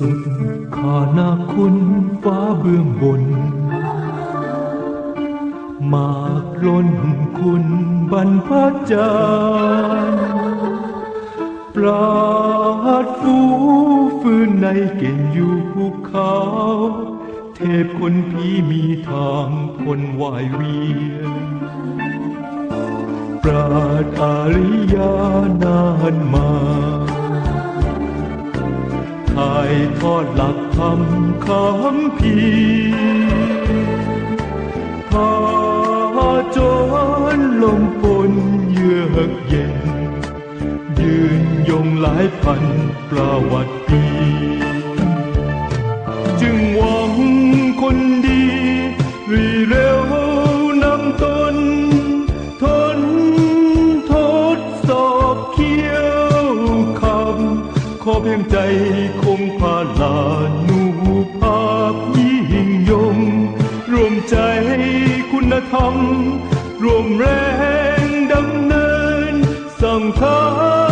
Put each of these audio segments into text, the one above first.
สุดขานาคุณฟ้าเบื้องบน มากล้นคุณบรรพจารย์ปราดฟูฟื้นในเก่งอยู่ภูเขา เทพคนผีมีทางคนวายเวียนปราดอาริยานานมา ทอดหลักธรรมคำพีพาจนลมฝนเยือกเย็น ยืนยงหลายพันประวัติปี เพียงใจคงพาลานูภาพยิ่งยง รวมใจคุณธรรม รวมแรงดำเนินสังทาน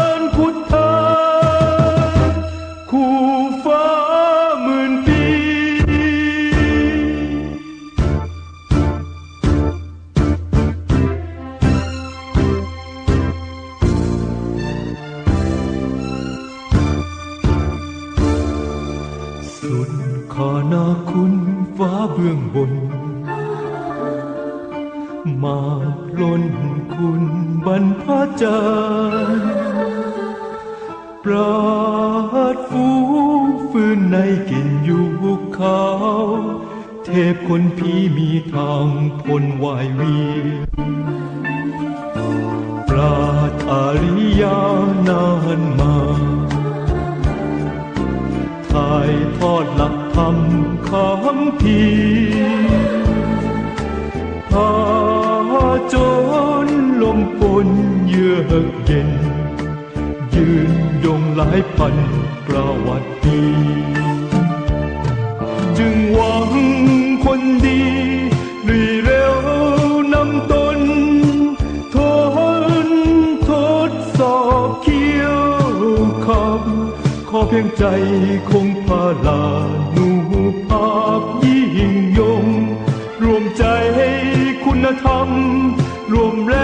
สุดขอนาคุณฟ้าเบื้องบน มาล้นคุณบรรพจารย์ปราดฟูฟื้นในก่งอยู่เขา เทพคนผีมีทางพ้นวายเวียนปราดอาริยานานมา คำพีพาจนลมฝนเยือกเย็น ยืนยงหลายพันประวัติปีจึงหวังคนดีรีเร็วนำตน ทนทดสอบเคี้ยวคำขอเพียงใจคงพาลานูาพยิ่งยง รวมใจให้คุณธรรม รวมแรง